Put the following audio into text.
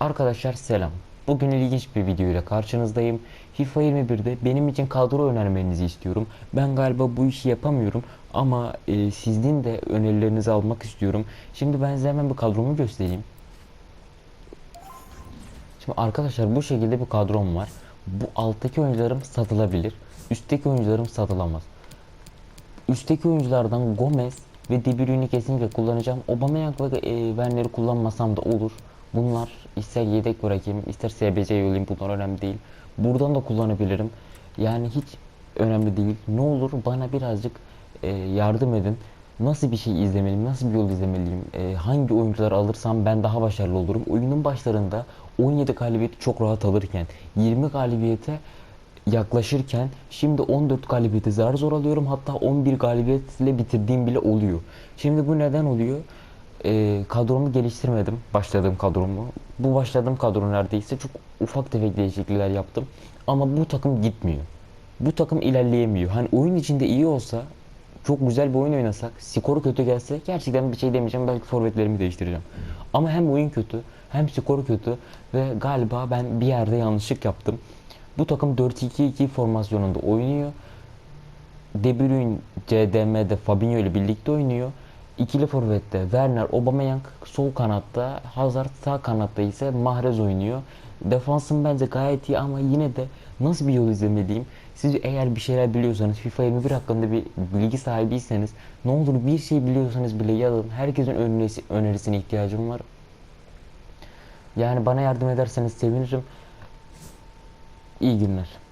Arkadaşlar selam. Bugün ilginç bir video ile karşınızdayım. FIFA 21'de benim için kadro önermenizi istiyorum. Ben galiba bu işi yapamıyorum ama e, sizin de önerilerinizi almak istiyorum. Şimdi ben size hemen bir kadromu göstereyim. Şimdi arkadaşlar bu şekilde bir kadrom var. Bu alttaki oyuncularım satılabilir. Üstteki oyuncularım satılamaz. Üstteki oyunculardan Gomez ve De Bruyne'i kesinlikle kullanacağım. Aubameyang ve e, Werner'i kullanmasam da olur. Bunlar ister yedek bırakayım, ister SBC yollayayım bunlar önemli değil. Buradan da kullanabilirim. Yani hiç önemli değil. Ne olur bana birazcık e, yardım edin. Nasıl bir şey izlemeliyim, nasıl bir yol izlemeliyim, e, hangi oyuncular alırsam ben daha başarılı olurum. Oyunun başlarında 17 galibiyeti çok rahat alırken 20 galibiyete yaklaşırken şimdi 14 galibiyeti zar zor alıyorum hatta 11 galibiyetle bitirdiğim bile oluyor. Şimdi bu neden oluyor? Ee, kadromu geliştirmedim başladığım kadromu. Bu başladığım kadro neredeyse çok ufak tefek değişiklikler yaptım. Ama bu takım gitmiyor. Bu takım ilerleyemiyor. Hani oyun içinde iyi olsa çok güzel bir oyun oynasak, skoru kötü gelse gerçekten bir şey demeyeceğim. Belki forvetlerimi değiştireceğim. Ama hem oyun kötü, hem skoru kötü ve galiba ben bir yerde yanlışlık yaptım. Bu takım 4-2-2 formasyonunda oynuyor. De Bruyne CDM'de Fabinho ile birlikte oynuyor. İkili forvette Werner, Aubameyang sol kanatta, Hazard sağ kanatta ise Mahrez oynuyor. Defansım bence gayet iyi ama yine de nasıl bir yol izlemeliyim? Siz eğer bir şeyler biliyorsanız FIFA 21 hakkında bir bilgi sahibiyseniz ne olur bir şey biliyorsanız bile yazın. Herkesin önerisi, önerisine ihtiyacım var. Yani bana yardım ederseniz sevinirim. İyi günler.